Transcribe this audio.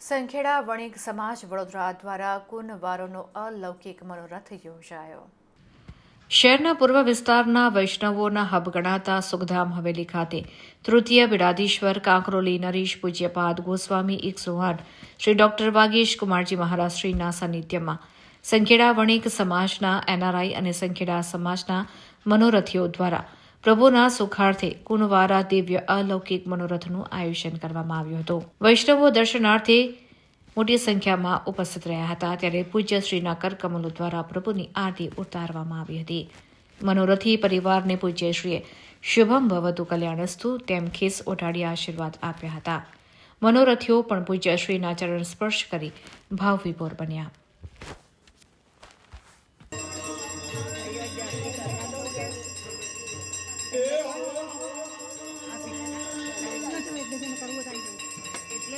સંખેડા વણિક સમાજ વડોદરા દ્વારા કુનવારોનો અલૌકિક મનોરથ યોજાયો. શહેરના પૂર્વ વિસ્તારના વૈષ્ણવોના હબ ગણાતા સુખધામ હવેલી ખાતે તૃતીય બિરાદીશ્વર કાંકરોલી નરીશ પૂજ્યપાદ ગોસ્વામી એકસો આઠ શ્રી ડોક્ટર વાગેશ કુમારજી મહારાજશ્રીના સાનિધ્યમાં સંખેડા વણિક સમાજના એનઆરઆઈ અને સંખેડા સમાજના મનોરથીઓ દ્વારા પ્રભુના સુખાર્થે કુનવારા દિવ્ય અલૌકિક મનોરથનું આયોજન કરવામાં આવ્યું હતું. વૈષ્ણવો દર્શનાર્થે મોટી સંખ્યામાં ઉપસ્થિત રહ્યા હતા ત્યારે પૂજ્ય શ્રીના કરકમલો દ્વારા પ્રભુની આરતી ઉતારવામાં આવી હતી. મનોરથી પરિવારને પૂજ્યશ્રીએ શુભમ ભવતુ કલ્યાણસ્તુ તેમ ખીસ ઓઢાડી આશીર્વાદ આપ્યા હતા. મનોરથીઓ પણ પૂજ્યશ્રીના ચરણ સ્પર્શ કરી ભાવવિભોર બન્યા.